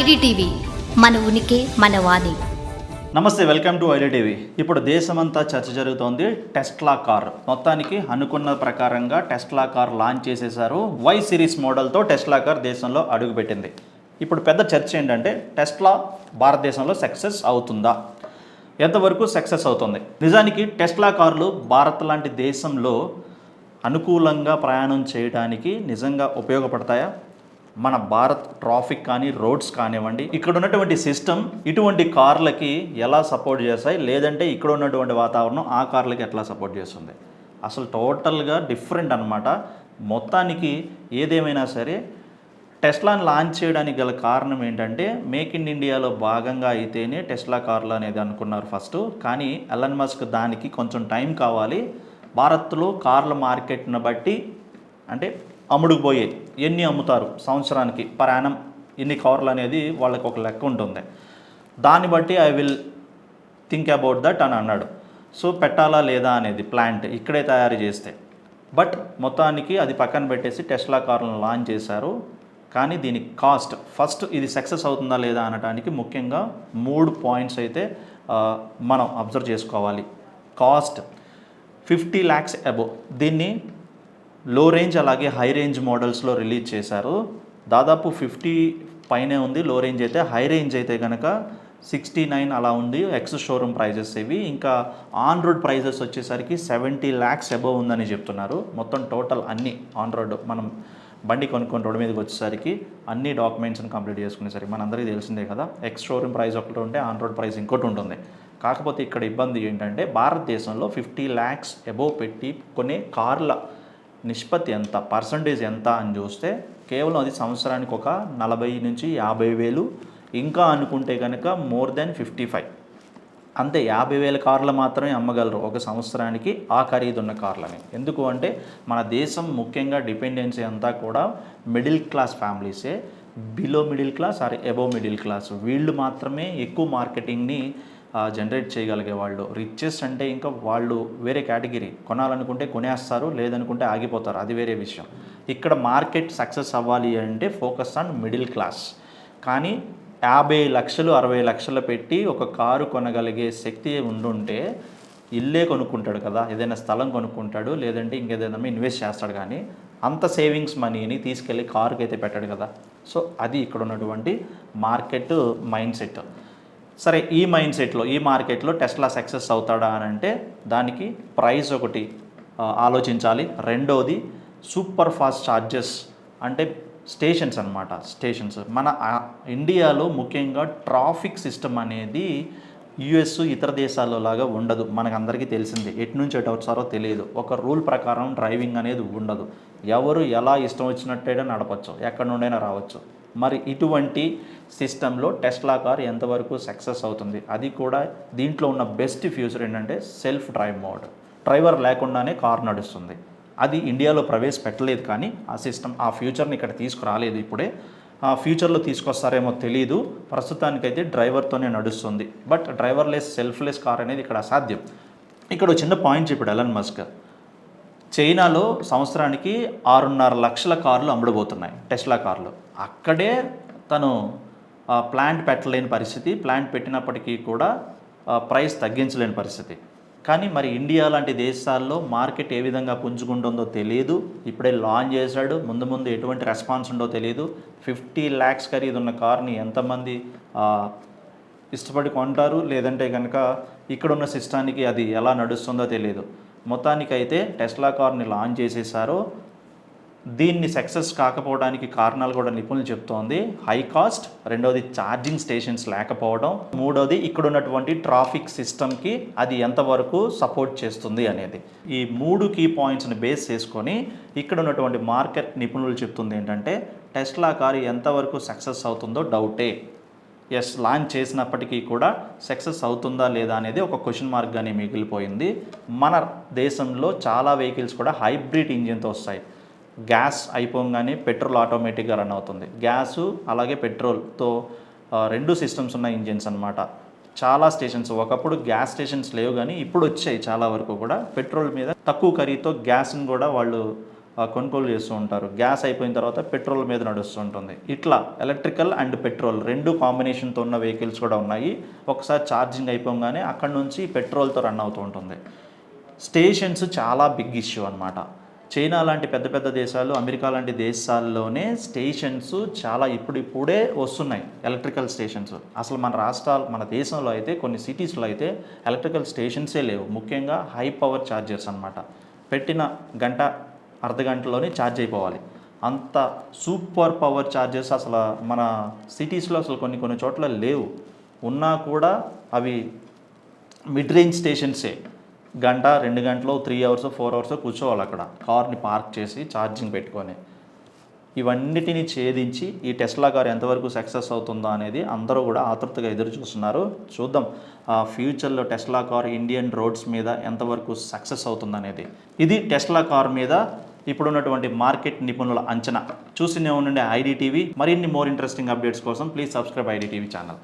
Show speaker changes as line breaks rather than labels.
IDTV మన ఉనికి మన వాణి.
నమస్తే వెల్కమ్ టు ఐడిటీవీ. ఇప్పుడు దేశమంతా చర్చ జరుగుతోంది టెస్ట్లా కార్. మొత్తానికి అనుకున్న ప్రకారంగా టెస్ట్లా కార్ లాంచ్ చేసేశారు. వై సిరీస్ మోడల్తో టెస్ట్లా కార్ దేశంలో అడుగుపెట్టింది. ఇప్పుడు పెద్ద చర్చ ఏంటంటే టెస్ట్లా భారతదేశంలో సక్సెస్ అవుతుందా? ఎంతవరకు సక్సెస్ అవుతుంది? నిజానికి టెస్ట్లా కార్లు భారత్ లాంటి దేశంలో అనుకూలంగా ప్రయాణం చేయడానికి నిజంగా ఉపయోగపడతాయా? మన భారత్ ట్రాఫిక్ కానీ రోడ్స్ కానివ్వండి ఇక్కడ ఉన్నటువంటి సిస్టమ్ ఇటువంటి కార్లకి ఎలా సపోర్ట్ చేస్తాయి? లేదంటే ఇక్కడ ఉన్నటువంటి వాతావరణం ఆ కార్లకి ఎట్లా సపోర్ట్ చేస్తుంది? అసలు టోటల్గా డిఫరెంట్ అనమాట మొత్తానికి ఏదేమైనా సరే టెస్లాని లాంచ్ చేయడానికి గల కారణం ఏంటంటే మేక్ ఇన్ ఇండియాలో భాగంగా అయితేనే టెస్లా కార్లు అనేది అనుకున్నారు ఫస్ట్ కానీ ఎలన్ మస్క్ దానికి కొంచెం టైం కావాలి. భారత్లో కార్ల మార్కెట్ను బట్టి అంటే అమ్ముడుకుపోయే ఎన్ని అమ్ముతారు? సంవత్సరానికి ప్రయాణం ఎన్ని కార్లు అనేది వాళ్ళకి ఒక లెక్క ఉంటుంది. దాన్ని బట్టి I will think about that అని అన్నాడు. సో పెట్టాలా లేదా అనేది ప్లాంట్ ఇక్కడే తయారు చేస్తే. బట్ మొత్తానికి అది పక్కన పెట్టేసి టెస్లా కార్లను లాంచ్ చేశారు. కానీ దీని కాస్ట్ ఫస్ట్ ఇది సక్సెస్ అవుతుందా లేదా అనడానికి ముఖ్యంగా మూడు పాయింట్స్ అయితే మనం అబ్జర్వ్ చేసుకోవాలి. Cost fifty lakhs above. దీన్ని లో రేంజ్ అలాగే హై రేంజ్ మోడల్స్లో రిలీజ్ చేశారు. దాదాపు ఫిఫ్టీ పైనే ఉంది లో రేంజ్ అయితే. హై రేంజ్ అయితే కనుక సిక్స్టీ నైన్ అలా ఉంది ఎక్స్ షోరూమ్ ప్రైజెస్ ఇవి. ఇంకా ఆన్ రోడ్ ప్రైజెస్ వచ్చేసరికి సెవెంటీ ల్యాక్స్ అబవ్ ఉందని చెప్తున్నారు. మొత్తం టోటల్ అన్ని ఆన్ రోడ్ మనం బండి కొనుక్కొని రోడ్డు మీదకి వచ్చేసరికి అన్ని డాక్యుమెంట్స్ని కంప్లీట్ చేసుకునేసరికి మనందరికీ తెలిసిందే కదా ఎక్స్ షోరూమ్ ప్రైస్ ఒకటి ఉంటే ఆన్ రోడ్ ప్రైస్ ఇంకోటి ఉంటుంది. కాకపోతే ఇక్కడ ఇబ్బంది ఏంటంటే భారతదేశంలో ఫిఫ్టీ ల్యాక్స్ అబవ్ పెట్టి కొనే కార్ల నిష్పత్తి ఎంత పర్సంటేజ్ ఎంత అని చూస్తే కేవలం అది సంవత్సరానికి ఒక నలభై నుంచి యాభై వేలు. ఇంకా అనుకుంటే కనుక మోర్ దెన్ ఫిఫ్టీ ఫైవ్. అంతే యాభై వేల కార్లు మాత్రమే అమ్మగలరు ఒక సంవత్సరానికి ఆ ఖరీదున్న కార్లని. ఎందుకు అంటే మన దేశం ముఖ్యంగా డిపెండెన్సీ అంతా కూడా middle class ఫ్యామిలీసే. Below middle class or above middle class. వీళ్ళు మాత్రమే ఎక్కువ మార్కెటింగ్ని జనరేట్ చేయగలిగే వాళ్ళు. రిచెస్ట్ అంటే ఇంకా వాళ్ళు వేరే కేటగిరీ కొనాలనుకుంటే కొనేస్తారు లేదనుకుంటే ఆగిపోతారు. అది వేరే విషయం. ఇక్కడ మార్కెట్ సక్సెస్ అవ్వాలి అంటే ఫోకస్ ఆన్ మిడిల్ క్లాస్ కానీ యాభై లక్షలు అరవై లక్షలు పెట్టి ఒక కారు కొనగలిగే శక్తి ఉండుంటే ఇల్లే కొనుక్కుంటాడు కదా. ఏదైనా స్థలం కొనుక్కుంటాడు లేదంటే ఇంకేదైనా ఇన్వెస్ట్ చేస్తాడు కానీ అంత సేవింగ్స్ మనీని తీసుకెళ్ళి కారుకి అయితే పెట్టాడు కదా. సో అది ఇక్కడ ఉన్నటువంటి మార్కెట్ మైండ్ సెట్ సరే ఈ మైండ్ సెట్లో ఈ మార్కెట్లో టెస్లా సక్సెస్ అవుతాడా అని అంటే దానికి ప్రైస్ ఒకటి ఆలోచించాలి. రెండోది సూపర్ ఫాస్ట్ ఛార్జెస్ అంటే స్టేషన్స్ అనమాట స్టేషన్స్. మన ఇండియాలో ముఖ్యంగా ట్రాఫిక్ సిస్టమ్ అనేది యుఎస్ ఇతర దేశాల్లో లాగా ఉండదు. మనకందరికీ తెలిసిందే. ఎటు నుంచి ఎటు వచ్చారో తెలియదు. ఒక రూల్ ప్రకారం డ్రైవింగ్ అనేది ఉండదు. ఎవరు ఎలా ఇష్టం వచ్చినట్టయినా నడపచ్చు. ఎక్కడి నుండైనా రావచ్చు. మరి ఇటువంటి సిస్టంలో టెస్లా కార్ ఎంతవరకు సక్సెస్ అవుతుంది? అది కూడా దీంట్లో ఉన్న బెస్ట్ ఫ్యూచర్ ఏంటంటే సెల్ఫ్ డ్రైవ్ మోడ్. డ్రైవర్ లేకుండానే కార్ నడుస్తుంది. అది ఇండియాలో ప్రవేశపెట్టలేదు కానీ ఆ సిస్టమ్ ఆ ఫ్యూచర్ని ఇక్కడ తీసుకురాలేదు ఇప్పుడే. ఆ ఫ్యూచర్లో తీసుకొస్తారేమో తెలియదు ప్రస్తుతానికైతే డ్రైవర్తోనే నడుస్తుంది. బట్ డ్రైవర్లెస్ సెల్ఫ్లెస్ కార్ అనేది ఇక్కడ అసాధ్యం. ఇక్కడ ఒక చిన్న పాయింట్ చెప్పాడు ఎలన్ మస్క్. చైనాలో సంవత్సరానికి ఆరున్నర లక్షల కార్లు అమ్ముడుపోతున్నాయి టెస్లా కార్లు. అక్కడే తను ప్లాంట్ పెట్టలేని పరిస్థితి ప్లాంట్ పెట్టినప్పటికీ కూడా ప్రైస్ తగ్గించలేని పరిస్థితి. కానీ మరి ఇండియా లాంటి దేశాల్లో మార్కెట్ ఏ విధంగా పుంజుకుంటుందో తెలియదు ఇప్పుడే లాంచ్ చేశాడు. ముందు ముందు ఎటువంటి రెస్పాన్స్ ఉందో తెలియదు ఫిఫ్టీ ల్యాక్స్ ఖరీదు ఉన్న కార్ని ఎంతమంది ఇష్టపడి కొంటారు? లేదంటే కనుక ఇక్కడున్న సిస్టానికి అది ఎలా నడుస్తుందో తెలియదు మొత్తానికైతే టెస్లా కార్ని లాంచ్ చేసేసారు దీన్ని సక్సెస్ కాకపోవడానికి కారణాలు కూడా నిపుణులు చెప్తోంది. హై కాస్ట్ రెండోది ఛార్జింగ్ స్టేషన్స్ లేకపోవడం మూడోది ఇక్కడ ఉన్నటువంటి ట్రాఫిక్ సిస్టమ్కి అది ఎంతవరకు సపోర్ట్ చేస్తుంది అనేది. ఈ మూడు కీ పాయింట్స్ని బేస్ చేసుకొని ఇక్కడ ఉన్నటువంటి మార్కెట్ నిపుణులు చెప్తుంది ఏంటంటే టెస్లా కారు ఎంతవరకు సక్సెస్ అవుతుందో డౌటే. ఎస్ లాంచ్ చేసినప్పటికీ కూడా సక్సెస్ అవుతుందా లేదా అనేది ఒక క్వశ్చన్ మార్క్గానే మిగిలిపోయింది. మన దేశంలో చాలా వెహికల్స్ కూడా హైబ్రిడ్ ఇంజిన్తో వస్తాయి. గ్యాస్ అయిపోగానే పెట్రోల్ ఆటోమేటిక్గా రన్ అవుతుంది. గ్యాసు అలాగే పెట్రోల్తో రెండు సిస్టమ్స్ ఉన్న ఇంజిన్స్ అనమాట చాలా స్టేషన్స్ ఒకప్పుడు గ్యాస్ స్టేషన్స్ లేవు కానీ ఇప్పుడు వచ్చాయి చాలా వరకు కూడా. పెట్రోల్ మీద తక్కువ ఖరీదుతో గ్యాస్ని కూడా వాళ్ళు కొనుగోలు చేస్తూ ఉంటారు. గ్యాస్ అయిపోయిన తర్వాత పెట్రోల్ మీద నడుస్తూ ఉంటుంది. ఇట్లా ఎలక్ట్రికల్ అండ్ పెట్రోల్ రెండు కాంబినేషన్తో ఉన్న వెహికల్స్ కూడా ఉన్నాయి. ఒకసారి ఛార్జింగ్ అయిపోగానే అక్కడ నుంచి పెట్రోల్తో రన్ అవుతూ ఉంటుంది. స్టేషన్స్ చాలా బిగ్ ఇష్యూ అనమాట చైనా లాంటి పెద్ద పెద్ద దేశాలు అమెరికా లాంటి దేశాల్లోనే స్టేషన్స్ చాలా ఇప్పుడు ఇప్పుడే వస్తున్నాయి. ఎలక్ట్రికల్ స్టేషన్స్ అసలు మన రాష్ట్రాలు మన దేశంలో అయితే కొన్ని సిటీస్లో అయితే ఎలక్ట్రికల్ స్టేషన్సే లేవు. ముఖ్యంగా హై పవర్ ఛార్జర్స్ అనమాట పెట్టిన గంట అర్ధ గంటలోనే ఛార్జ్ అయిపోవాలి. అంత సూపర్ పవర్ ఛార్జెస్ అసలు మన సిటీస్లో అసలు కొన్ని కొన్ని చోట్ల లేవు. ఉన్నా కూడా అవి మిడ్ రేంజ్ స్టేషన్సే గంట రెండు గంటలు త్రీ అవర్స్ ఫోర్ అవర్స్ కూర్చోవాలి అక్కడ. కార్ని పార్క్ చేసి ఛార్జింగ్ పెట్టుకొని. ఇవన్నిటిని ఛేదించి ఈ టెస్లా కార్ ఎంతవరకు సక్సెస్ అవుతుందో అనేది అందరూ కూడా ఆతృతగా ఎదురు చూస్తున్నారు. చూద్దాం ఆ ఫ్యూచర్లో టెస్లా కార్ ఇండియన్ రోడ్స్ మీద ఎంతవరకు సక్సెస్ అవుతుందనేది. ఇది టెస్లా కార్ మీద ఇప్పుడున్నటువంటి మార్కెట్ నిపుణుల అంచనా. చూసినే ఉండండి ఐడి టీవీ. మరిన్ని మోర్ ఇంట్రెస్టింగ్ అప్డేట్స్ కోసం please subscribe ID TV channel.